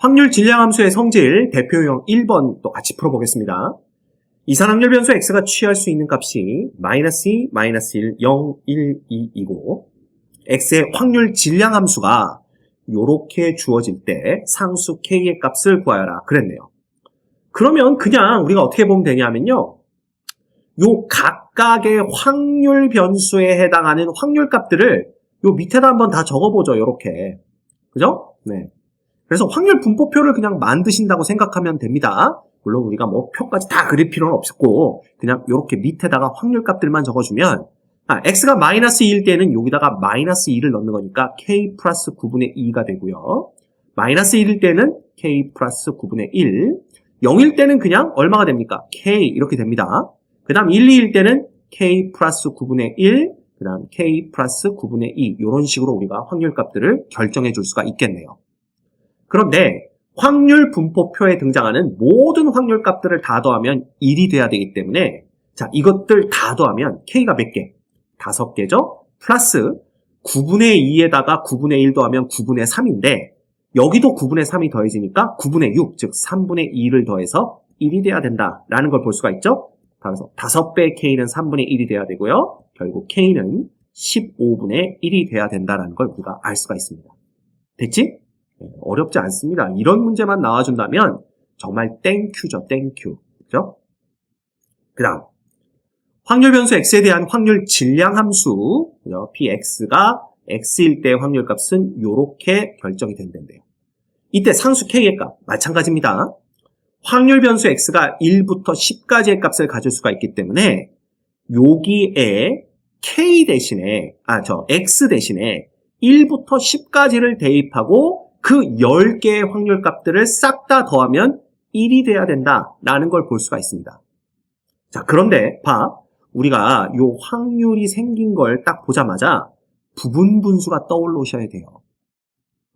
확률 질량함수의 성질 대표형 1번 또 같이 풀어보겠습니다. 이산확률 변수 x가 취할 수 있는 값이 마이너스 2, 마이너스 1, 0, 1, 2이고 x의 확률 질량함수가 이렇게 주어질 때 상수 k의 값을 구하여라 그랬네요. 그러면 그냥 우리가 어떻게 보면 되냐면요. 요 각각의 확률 변수에 해당하는 확률 값들을 요 밑에다 한번 다 적어보죠. 이렇게. 그죠? 네. 그래서 확률 분포표를 그냥 만드신다고 생각하면 됩니다. 물론 우리가 뭐 표까지 다 그릴 필요는 없었고 그냥 이렇게 밑에다가 확률 값들만 적어주면 아, x가 마이너스 2일 때는 여기다가 마이너스 2를 넣는 거니까 k 플러스 9분의 2가 되고요. 마이너스 1일 때는 k 플러스 9분의 1 0일 때는 그냥 얼마가 됩니까? k 이렇게 됩니다. 그 다음 1, 2일 때는 k 플러스 9분의 1, 그 다음 k 플러스 9분의 2 이런 식으로 우리가 확률 값들을 결정해 줄 수가 있겠네요. 그런데 확률 분포표에 등장하는 모든 확률 값들을 다 더하면 1이 돼야 되기 때문에 자 이것들 다 더하면 k가 몇 개? 다섯 개죠? 플러스 9분의 2에다가 9분의 1 더하면 9분의 3인데 여기도 9분의 3이 더해지니까 9분의 6, 즉 3분의 2를 더해서 1이 돼야 된다라는 걸 볼 수가 있죠? 따라서 5배의 k는 3분의 1이 돼야 되고요. 결국 k는 15분의 1이 돼야 된다는 걸 우리가 알 수가 있습니다. 됐지? 네, 어렵지 않습니다. 이런 문제만 나와준다면 정말 땡큐죠, 땡큐. 그죠? 그 다음, 확률 변수 x에 대한 확률 질량 함수, 그죠? px가 x일 때 확률 값은 이렇게 결정이 된다는데요. 이때 상수 k의 값, 마찬가지입니다. 확률 변수 x가 1부터 10까지의 값을 가질 수가 있기 때문에 여기에 k 대신에, 아, 저 x 대신에 1부터 10까지를 대입하고 그 10개의 확률 값들을 싹 다 더하면 1이 돼야 된다라는 걸 볼 수가 있습니다. 자, 그런데 봐. 우리가 요 확률이 생긴 걸 딱 보자마자 부분 분수가 떠올르셔야 돼요.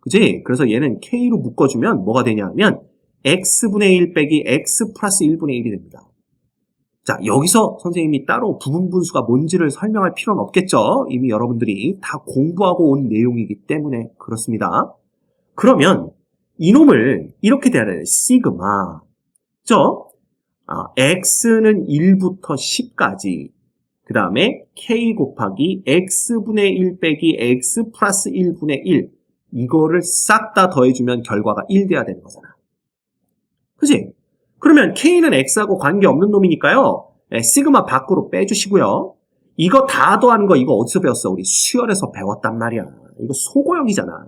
그지? 그래서 얘는 k로 묶어주면 뭐가 되냐 하면 x분의 1 빼기 x 플러스 1분의 1이 됩니다. 자, 여기서 선생님이 따로 부분 분수가 뭔지를 설명할 필요는 없겠죠? 이미 여러분들이 다 공부하고 온 내용이기 때문에 그렇습니다. 그러면 이놈을 이렇게 돼요. 시그마. 죠? 아, x는 1부터 10까지. 그 다음에 k 곱하기 x분의 1 빼기 x 플러스 1분의 1. 이거를 싹 다 더해주면 결과가 1 돼야 되는 거잖아. 그지? 그러면 k는 x하고 관계없는 놈이니까요. 네, 시그마 밖으로 빼주시고요. 이거 다 더하는 거 이거 어디서 배웠어? 우리 수열에서 배웠단 말이야. 이거 소고형이잖아.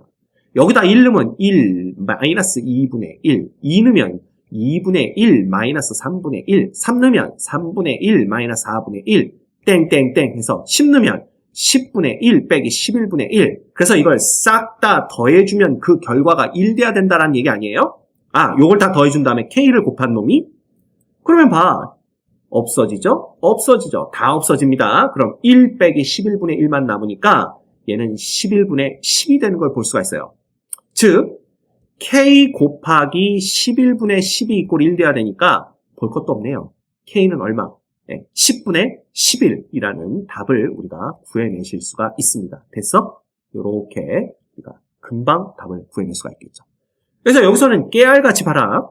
여기다 1 넣으면 1 마이너스 2분의 1, 2 넣으면 2분의 1 마이너스 3분의 1, 3 넣으면 3분의 1 마이너스 4분의 1, 땡땡땡 해서 10 넣으면 10분의 1 빼기 11분의 1. 그래서 이걸 싹 다 더해주면 그 결과가 1 돼야 된다는 얘기 아니에요? 아, 요걸 다 더해준 다음에 k를 곱한 놈이? 그러면 봐. 없어지죠? 없어지죠. 다 없어집니다. 그럼 1 빼기 11분의 1만 남으니까 얘는 11분의 10이 되는 걸 볼 수가 있어요. 즉, k 곱하기 11분의 10이 이꼴 1 돼야 되니까 볼 것도 없네요. k는 얼마? 네, 10분의 11이라는 답을 우리가 구해내실 수가 있습니다. 됐어? 요렇게 우리가 금방 답을 구해낼 수가 있겠죠. 그래서 여기서는 깨알같이 봐라.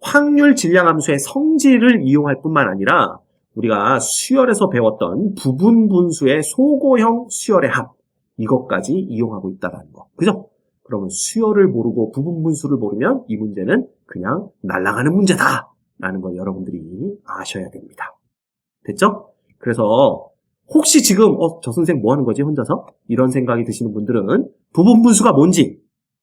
확률 질량함수의 성질을 이용할 뿐만 아니라 우리가 수열에서 배웠던 부분 분수의 소고형 수열의 합 이것까지 이용하고 있다는 거. 그죠? 그러면 수열을 모르고 부분 분수를 모르면 이 문제는 그냥 날아가는 문제다. 라는 걸 여러분들이 아셔야 됩니다. 됐죠? 그래서 혹시 지금 어, 저 선생 뭐 하는 거지 혼자서? 이런 생각이 드시는 분들은 부분 분수가 뭔지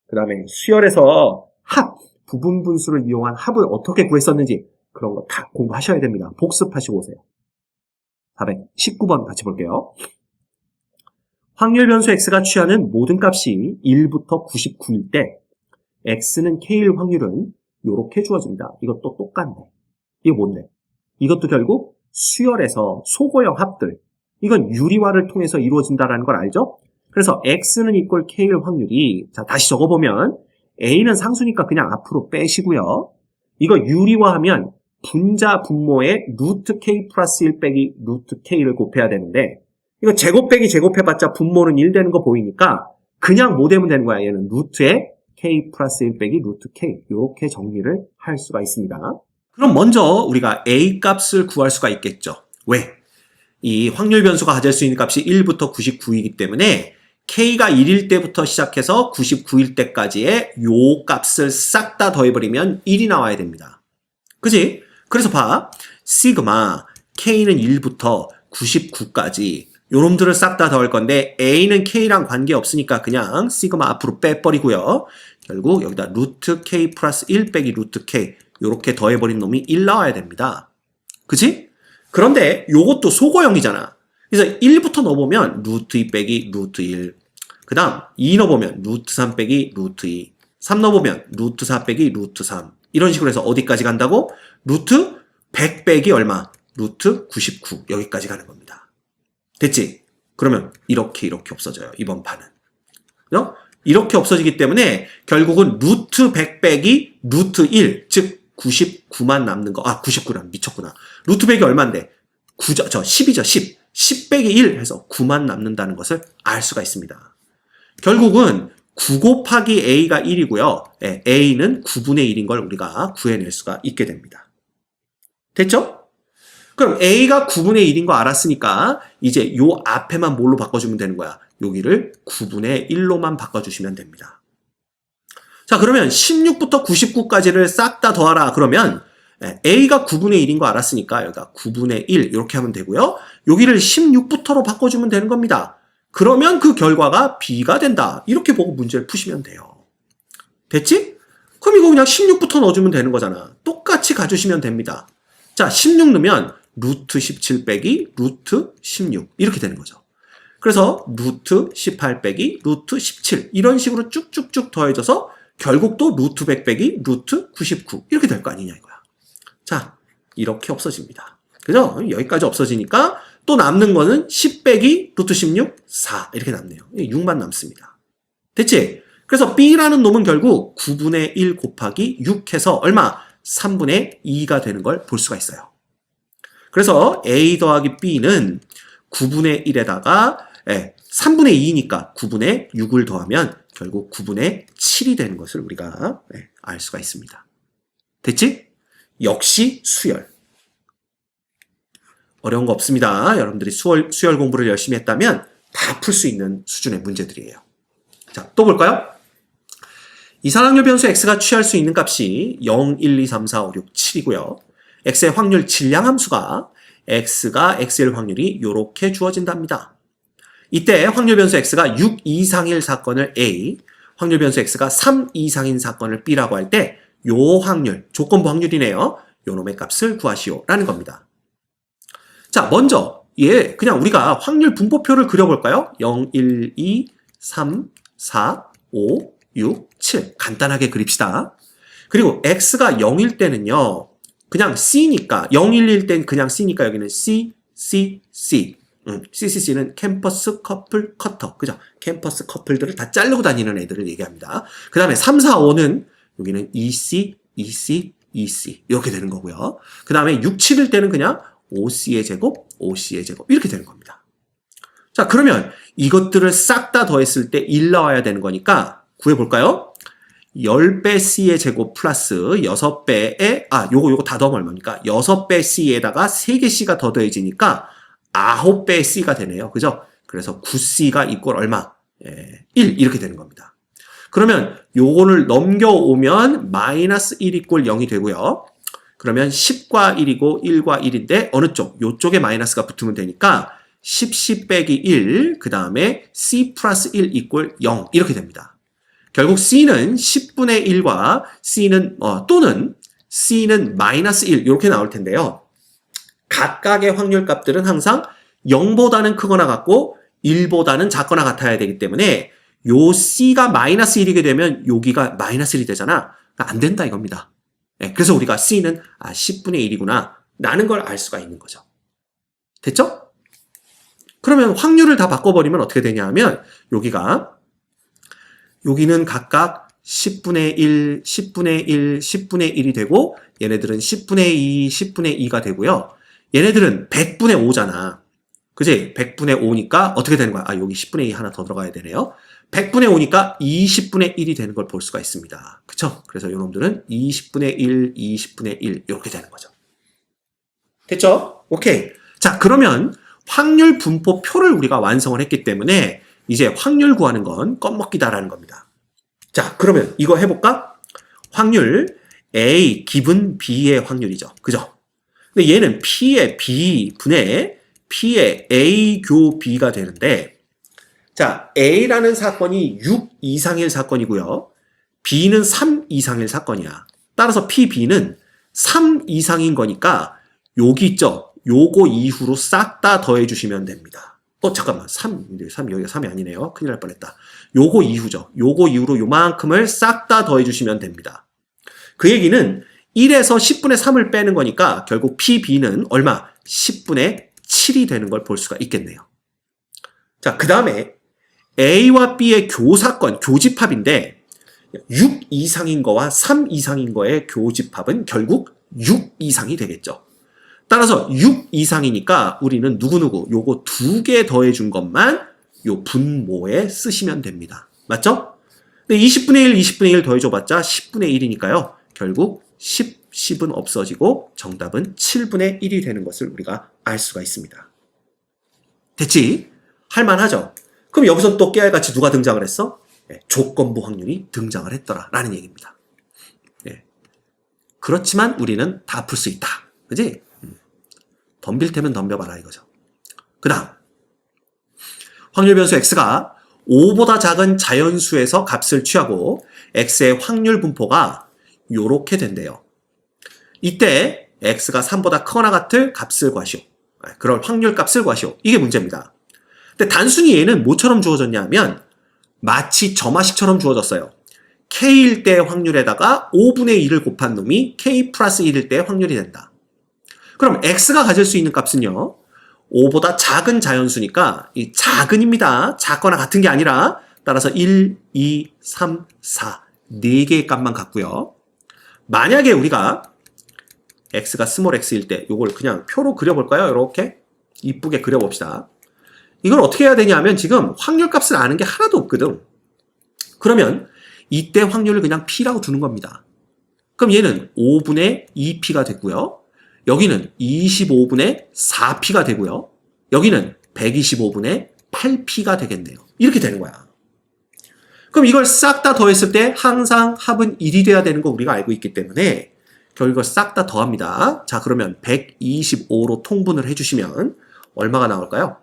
그 다음에 수열에서 합, 부분 분수를 이용한 합을 어떻게 구했었는지 그런 거 다 공부하셔야 됩니다. 복습하시고 오세요. 419번 같이 볼게요. 확률 변수 x가 취하는 모든 값이 1부터 99일 때 x는 k일 확률은 이렇게 주어집니다. 이것도 똑같네. 이게 뭔데? 이것도 결국 수열에서 소고형 합들 이건 유리화를 통해서 이루어진다는 걸 알죠? 그래서 x는 이꼴 k일 확률이 자 다시 적어보면 a는 상수니까 그냥 앞으로 빼시고요. 이거 유리화하면 분자 분모의 루트 k 플러스 1 빼기 루트 k를 곱해야 되는데 이거 제곱 빼기 제곱해봤자 분모는 1 되는 거 보이니까 그냥 뭐 되면 되는 거야 얘는 루트에 k 플러스 1 빼기 루트 k 이렇게 정리를 할 수가 있습니다. 그럼 먼저 우리가 a 값을 구할 수가 있겠죠. 왜? 이 확률 변수가 가질 수 있는 값이 1부터 99이기 때문에 k가 1일 때부터 시작해서 99일 때까지의 요 값을 싹 다 더해버리면 1이 나와야 됩니다. 그지? 그래서 봐. 시그마 k는 1부터 99까지 요놈들을 싹 다 더할 건데 a는 k랑 관계없으니까 그냥 시그마 앞으로 빼버리고요. 결국 여기다 루트 k 플러스 1 빼기 루트 k 요렇게 더해버린 놈이 1 나와야 됩니다. 그지? 그런데 요것도 소거형이잖아. 그래서 1부터 넣어보면 루트 2 빼기 루트 1. 그 다음 2 넣어보면 루트 3 빼기 루트 2. 3 넣어보면 루트 4 빼기 루트 3. 이런 식으로 해서 어디까지 간다고? 루트 100 빼기 얼마? 루트 99. 여기까지 가는 겁니다. 됐지? 그러면 이렇게 이렇게 없어져요. 이번 판은. 그죠? 이렇게 없어지기 때문에 결국은 루트 100 빼기 루트 1, 즉 99만 남는 거. 아, 99란 미쳤구나. 루트 100이 얼마인데? 9죠. 저 10이죠. 10. 10 빼기 1 해서 9만 남는다는 것을 알 수가 있습니다. 결국은 9 곱하기 a가 1이고요. 예, a는 9분의 1인 걸 우리가 구해낼 수가 있게 됩니다. 됐죠? 그럼 a가 9분의 1인 거 알았으니까 이제 요 앞에만 뭘로 바꿔주면 되는 거야. 여기를 9분의 1로만 바꿔주시면 됩니다. 자 그러면 16부터 99까지를 싹 다 더하라 그러면 예, a가 9분의 1인 거 알았으니까 여기가 9분의 1 이렇게 하면 되고요. 여기를 16부터로 바꿔주면 되는 겁니다. 그러면 그 결과가 b가 된다. 이렇게 보고 문제를 푸시면 돼요. 됐지? 그럼 이거 그냥 16부터 넣어주면 되는 거잖아. 똑같이 가주시면 됩니다. 자, 16 넣으면 루트 17 빼기 루트 16 이렇게 되는 거죠. 그래서 루트 18 빼기 루트 17 이런 식으로 쭉쭉쭉 더해져서 결국 또 루트 100 빼기 루트 99 이렇게 될 거 아니냐 이거야. 자, 이렇게 없어집니다. 그죠? 여기까지 없어지니까 또 남는 거는 10 빼기 루트 16, 4 이렇게 남네요. 6만 남습니다. 됐지? 그래서 B라는 놈은 결국 9분의 1 곱하기 6 해서 얼마? 3분의 2가 되는 걸 볼 수가 있어요. 그래서 A 더하기 B는 9분의 1에다가 3분의 2니까 9분의 6을 더하면 결국 9분의 7이 되는 것을 우리가 예, 알 수가 있습니다. 됐지? 역시 수열. 어려운 거 없습니다. 여러분들이 수열, 수열 공부를 열심히 했다면 다 풀 수 있는 수준의 문제들이에요. 자, 또 볼까요? 이산항률 변수 x가 취할 수 있는 값이 0, 1, 2, 3, 4, 5, 6, 7이고요. X의 확률 질량 함수가 x가 x일 확률이 이렇게 주어진답니다. 이때 확률 변수 x가 6 이상일 사건을 a, 확률 변수 x가 3 이상인 사건을 b라고 할 때 요 확률, 조건부 확률이네요. 요 놈의 값을 구하시오라는 겁니다. 자, 먼저 얘 그냥 우리가 확률 분포표를 그려볼까요? 0, 1, 2, 3, 4, 5, 6, 7 간단하게 그립시다. 그리고 x가 0일 때는요. 그냥 c니까 0, 1일 땐 그냥 c니까 여기는 c, c, c 음, CCC는 캠퍼스 커플 커터. 그죠? 캠퍼스 커플들을 다 자르고 다니는 애들을 얘기합니다. 그 다음에 3, 4, 5는 여기는 EC, EC, EC. 이렇게 되는 거고요. 그 다음에 6, 7일 때는 그냥 OC의 제곱, OC의 제곱. 이렇게 되는 겁니다. 자, 그러면 이것들을 싹 다 더했을 때 1 나와야 되는 거니까 구해볼까요? 10배 C의 제곱 플러스 6배의, 아, 요거, 요거 다 더하면 얼마입니까? 6배 C에다가 3개 C가 더 더해지니까 9배 C가 되네요. 그죠? 그래서 9C가 이꼴 얼마? 예, 1 이렇게 되는 겁니다. 그러면 요거를 넘겨오면 마이너스 1 이꼴 0이 되고요. 그러면 10과 1이고 1과 1인데 어느 쪽? 요쪽에 마이너스가 붙으면 되니까 10, 10 빼기 1, 그 다음에 C 플러스 1 이꼴 0 이렇게 됩니다. 결국 C는 10분의 1과 C는 어, 또는 C는 마이너스 1 이렇게 나올 텐데요. 각각의 확률 값들은 항상 0보다는 크거나 같고 1보다는 작거나 같아야 되기 때문에 요 C가 마이너스 1이게 되면 여기가 마이너스 1이 되잖아. 그러니까 안 된다 이겁니다. 네, 그래서 우리가 C는 아 10분의 1이구나 라는 걸 알 수가 있는 거죠. 됐죠? 그러면 확률을 다 바꿔버리면 어떻게 되냐 하면 여기가 여기는 각각 10분의 1, 10분의 1, 10분의 1이 되고 얘네들은 10분의 2, 10분의 2가 되고요. 얘네들은 100분의 5잖아. 그지? 100분의 5니까 어떻게 되는 거야? 아, 여기 10분의 2 하나 더 들어가야 되네요. 100분의 5니까 20분의 1이 되는 걸 볼 수가 있습니다. 그쵸? 그래서 요놈들은 20분의 1, 20분의 1 이렇게 되는 거죠. 됐죠? 오케이. 자, 그러면 확률 분포표를 우리가 완성을 했기 때문에 이제 확률 구하는 건 껌먹기다라는 겁니다. 자, 그러면 이거 해볼까? 확률 A 기분 B의 확률이죠. 그죠? 근데 얘는 P의 B 분의 P의 A 교 B가 되는데 자, A라는 사건이 6 이상일 사건이고요. B는 3 이상일 사건이야. 따라서 PB는 3 이상인 거니까 여기 있죠? 요거 이후로 싹 다 더해 주시면 됩니다. 어, 잠깐만. 3, 3, 여기가 3이 아니네요. 큰일 날 뻔했다. 요거 이후죠. 요거 이후로 요만큼을 싹 다 더해 주시면 됩니다. 그 얘기는 1에서 10분의 3을 빼는 거니까 결국 PB는 얼마? 10분의 7이 되는 걸 볼 수가 있겠네요. 자, 그 다음에 A와 B의 교사건, 교집합인데 6 이상인 거와 3 이상인 거의 교집합은 결국 6 이상이 되겠죠. 따라서 6 이상이니까 우리는 누구누구 요거 두 개 더해 준 것만 요 분모에 쓰시면 됩니다. 맞죠? 근데 20분의 1, 20분의 1 더해 줘봤자 10분의 1이니까요. 결국 10, 10은 없어지고 정답은 7분의 1이 되는 것을 우리가 알 수가 있습니다. 됐지? 할만하죠? 그럼 여기서 또 깨알같이 누가 등장을 했어? 네, 조건부 확률이 등장을 했더라. 라는 얘기입니다. 네. 그렇지만 우리는 다 풀 수 있다. 그지? 음. 덤빌 테면 덤벼봐라 이거죠. 그 다음. 확률 변수 x가 5보다 작은 자연수에서 값을 취하고 x의 확률 분포가 요렇게 된대요. 이때 x가 3보다 크거나 같을 값을 구하시오. 아, 그럴 확률 값을 구하시오. 이게 문제입니다. 근데 단순히 얘는 뭐처럼 주어졌냐 하면 마치 점화식처럼 주어졌어요. K일 때 확률에다가 5분의 1을 곱한 놈이 K 플러스 1일 때 확률이 된다. 그럼 X가 가질 수 있는 값은요. 5보다 작은 자연수니까 이 작은입니다. 작거나 같은 게 아니라 따라서 1, 2, 3, 4 4개의 값만 갖고요. 만약에 우리가 x가 스몰 x일 때 이걸 그냥 표로 그려볼까요? 이렇게 이쁘게 그려봅시다. 이걸 어떻게 해야 되냐면 지금 확률 값을 아는 게 하나도 없거든. 그러면 이때 확률을 그냥 p라고 두는 겁니다. 그럼 얘는 5분의 2p가 됐고요. 여기는 25분의 4p가 되고요. 여기는 125분의 8p가 되겠네요. 이렇게 되는 거야. 그럼 이걸 싹 다 더했을 때 항상 합은 1이 돼야 되는 거 우리가 알고 있기 때문에 결국 싹다 더합니다. 자, 그러면 125로 통분을 해주시면 얼마가 나올까요?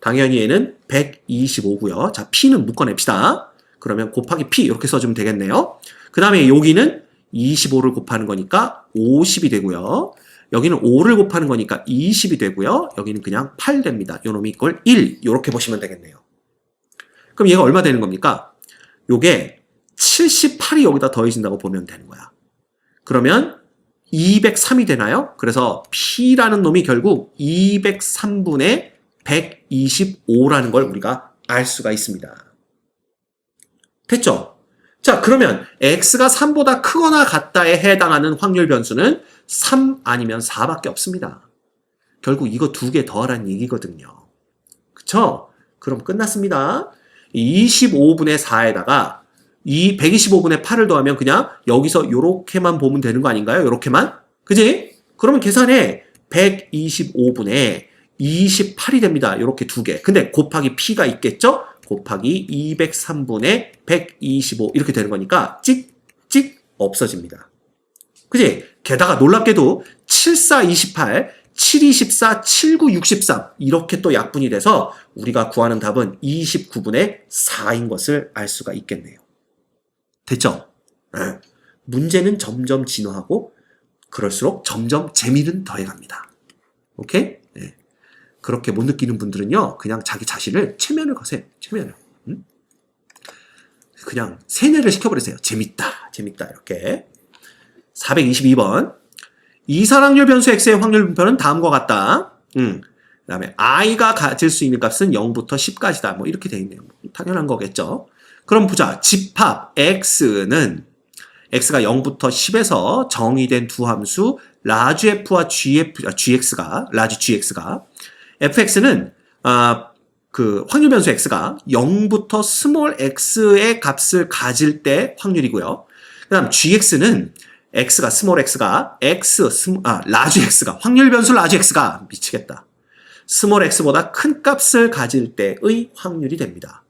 당연히 얘는 125고요. 자, P는 묶어냅시다. 그러면 곱하기 P 이렇게 써주면 되겠네요. 그 다음에 여기는 25를 곱하는 거니까 50이 되고요. 여기는 5를 곱하는 거니까 20이 되고요. 여기는 그냥 8 됩니다. 요 놈이 이걸 1 이렇게 보시면 되겠네요. 그럼 얘가 얼마 되는 겁니까? 요게 78이 여기다 더해진다고 보면 되는 거야. 그러면 203이 되나요? 그래서 P라는 놈이 결국 203분의 125라는 걸 우리가 알 수가 있습니다. 됐죠? 자, 그러면 x가 3보다 크거나 같다에 해당하는 확률 변수는 3 아니면 4밖에 없습니다. 결국 이거 두 개 더하라는 얘기거든요. 그쵸? 그럼 끝났습니다. 25분의 4에다가 이 125분의 8을 더하면 그냥 여기서 요렇게만 보면 되는 거 아닌가요? 요렇게만? 그지? 그러면 계산해. 125분의 28이 됩니다. 요렇게 두 개. 근데 곱하기 P가 있겠죠? 곱하기 203분의 125 이렇게 되는 거니까 찍찍 없어집니다. 그지? 게다가 놀랍게도 7428, 7214, 7963 이렇게 또 약분이 돼서 우리가 구하는 답은 29분의 4인 것을 알 수가 있겠네요. 됐죠? 네. 문제는 점점 진화하고 그럴수록 점점 재미는 더해갑니다. 오케이? 네. 그렇게 못 느끼는 분들은요, 그냥 자기 자신을 체면을 거세요. 체면을. 음? 그냥 세뇌를 시켜버리세요. 재밌다, 재밌다, 이렇게. 422번. 이산확률 변수 x의 확률 분표는 다음과 같다. 음. 그 다음에 i가 가질 수 있는 값은 0부터 10까지다. 뭐 이렇게 돼 있네요. 당연한 거겠죠. 그럼 보자. 집합 x는 x가 0부터 10에서 정의된 두 함수 라지 f와 gf, gx가 라지 gx가 fx는 아, 그 확률 변수 x가 0부터 스몰 x의 값을 가질 때 확률이고요. 그다음 gx는 x가 스몰 x가 x 스몰 아 라지 x가 확률 변수 라지 x가 미치겠다. 스몰 x보다 큰 값을 가질 때의 확률이 됩니다.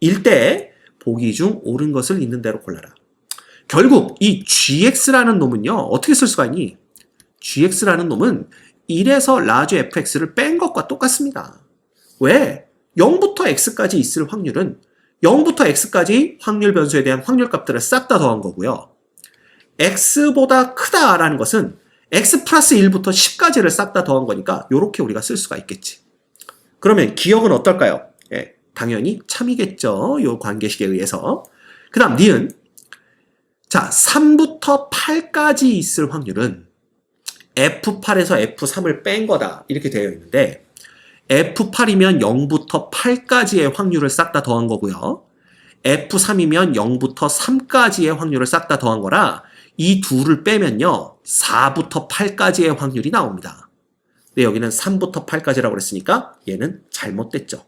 일때 보기 중 옳은 것을 있는 대로 골라라. 결국 이 gx라는 놈은요. 어떻게 쓸 수가 있니? gx라는 놈은 1에서 라지 fx를 뺀 것과 똑같습니다. 왜? 0부터 x까지 있을 확률은 0부터 x까지 확률 변수에 대한 확률 값들을 싹 다 더한 거고요. x보다 크다라는 것은 x 플러스 1부터 10까지를 싹 다 더한 거니까 이렇게 우리가 쓸 수가 있겠지. 그러면 기억은 어떨까요? 예, 당연히 참이겠죠. 요 관계식에 의해서. 그 다음 니은 자 3부터 8까지 있을 확률은 F8에서 F3을 뺀 거다 이렇게 되어 있는데 F8이면 0부터 8까지의 확률을 싹 다 더한 거고요. F3이면 0부터 3까지의 확률을 싹 다 더한 거라 이 둘을 빼면요. 4부터 8까지의 확률이 나옵니다. 근데 여기는 3부터 8까지라고 그랬으니까 얘는 잘못됐죠.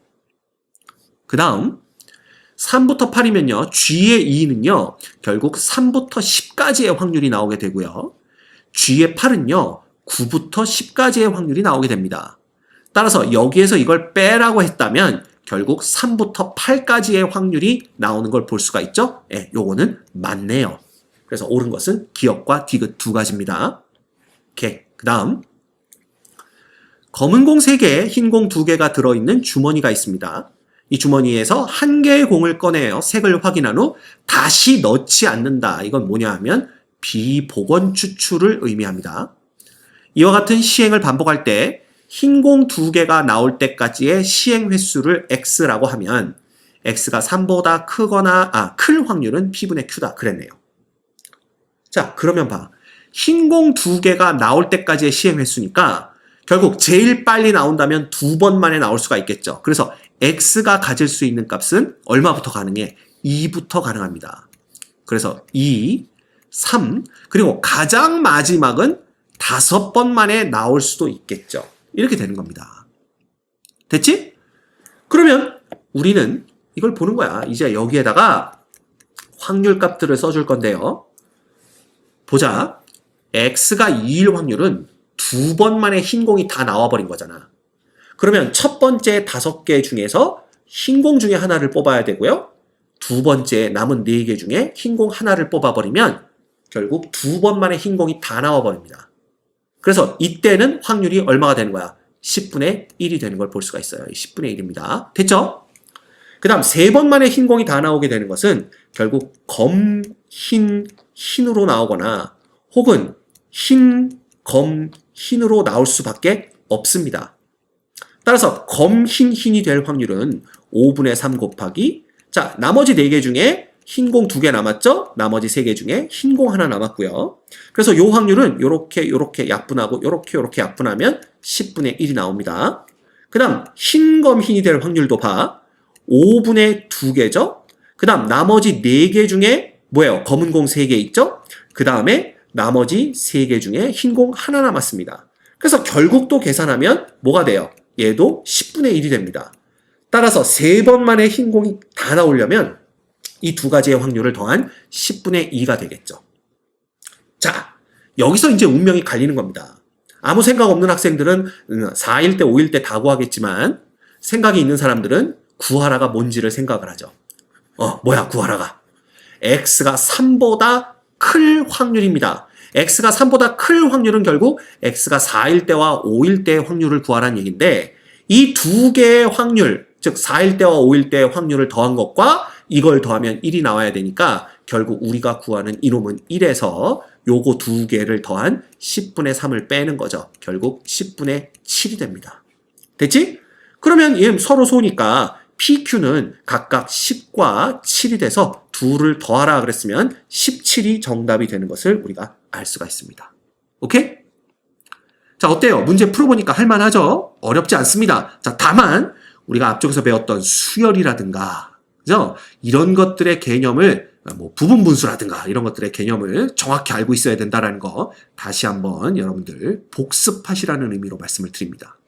그 다음 3부터 8이면요. G의 2는요. 결국 3부터 10까지의 확률이 나오게 되고요. G의 8은요. 9부터 10까지의 확률이 나오게 됩니다. 따라서 여기에서 이걸 빼라고 했다면 결국 3부터 8까지의 확률이 나오는 걸 볼 수가 있죠? 예, 요거는 맞네요. 그래서 옳은 것은 기억과 디귿 두 가지입니다. 오케이. 그 다음. 검은 공 3개, 흰공 2개가 들어있는 주머니가 있습니다. 이 주머니에서 한 개의 공을 꺼내어 색을 확인한 후 다시 넣지 않는다. 이건 뭐냐 하면 비복원 추출을 의미합니다. 이와 같은 시행을 반복할 때 흰 공 두 개가 나올 때까지의 시행 횟수를 x라고 하면 x가 3보다 크거나 아, 클 확률은 p분의 q다 그랬네요. 자, 그러면 봐. 흰 공 두 개가 나올 때까지의 시행 횟수니까 결국 제일 빨리 나온다면 두 번 만에 나올 수가 있겠죠. 그래서 x가 가질 수 있는 값은 얼마부터 가능해? 2부터 가능합니다. 그래서 2, 3, 그리고 가장 마지막은 다섯 번 만에 나올 수도 있겠죠. 이렇게 되는 겁니다. 됐지? 그러면 우리는 이걸 보는 거야. 이제 여기에다가 확률 값들을 써줄 건데요. 보자. x가 2일 확률은 두 번 만에 흰 공이 다 나와버린 거잖아. 그러면 첫 번째 다섯 개 중에서 흰 공 중에 하나를 뽑아야 되고요. 두 번째 남은 네 개 중에 흰 공 하나를 뽑아버리면 결국 두 번 만에 흰 공이 다 나와버립니다. 그래서 이때는 확률이 얼마가 되는 거야? 10분의 1이 되는 걸 볼 수가 있어요. 10분의 1입니다. 됐죠? 그 다음 세 번 만에 흰 공이 다 나오게 되는 것은 결국 검, 흰, 흰으로 나오거나 혹은 흰, 검, 흰으로 나올 수밖에 없습니다. 따라서 검, 흰, 흰이 될 확률은 5분의 3 곱하기 자 나머지 4개 중에 흰공 2개 남았죠? 나머지 3개 중에 흰 공 하나 남았고요. 그래서 요 확률은 요렇게 요렇게 약분하고 요렇게 요렇게 약분하면 10분의 1이 나옵니다. 그 다음 흰검 흰이 될 확률도 봐. 5분의 2개죠? 그 다음 나머지 4개 중에 뭐예요? 검은 공 3개 있죠? 그 다음에 나머지 3개 중에 흰 공 하나 남았습니다. 그래서 결국 또 계산하면 뭐가 돼요? 얘도 10분의 1이 됩니다. 따라서 3번 만에 흰 공이 다 나오려면 이 두 가지의 확률을 더한 10분의 2가 되겠죠. 자, 여기서 이제 운명이 갈리는 겁니다. 아무 생각 없는 학생들은 4일 때, 5일 때 다 구하겠지만 생각이 있는 사람들은 구하라가 뭔지를 생각을 하죠. 어, 뭐야, 구하라가. x가 3보다 클 확률입니다. x가 3보다 클 확률은 결국 x가 4일 때와 5일 때의 확률을 구하라는 얘기인데 이 두 개의 확률, 즉 4일 때와 5일 때의 확률을 더한 것과 이걸 더하면 1이 나와야 되니까 결국 우리가 구하는 이놈은 1에서 요거 두 개를 더한 10분의 3을 빼는 거죠. 결국 10분의 7이 됩니다. 됐지? 그러면 얘 서로 소니까 PQ는 각각 10과 7이 돼서 둘을 더하라 그랬으면 17이 정답이 되는 것을 우리가 알 수가 있습니다. 오케이? 자, 어때요? 문제 풀어보니까 할만하죠? 어렵지 않습니다. 자, 다만 우리가 앞쪽에서 배웠던 수열이라든가 그죠? 이런 것들의 개념을 뭐 부분 분수라든가 이런 것들의 개념을 정확히 알고 있어야 된다라는 거 다시 한번 여러분들 복습하시라는 의미로 말씀을 드립니다.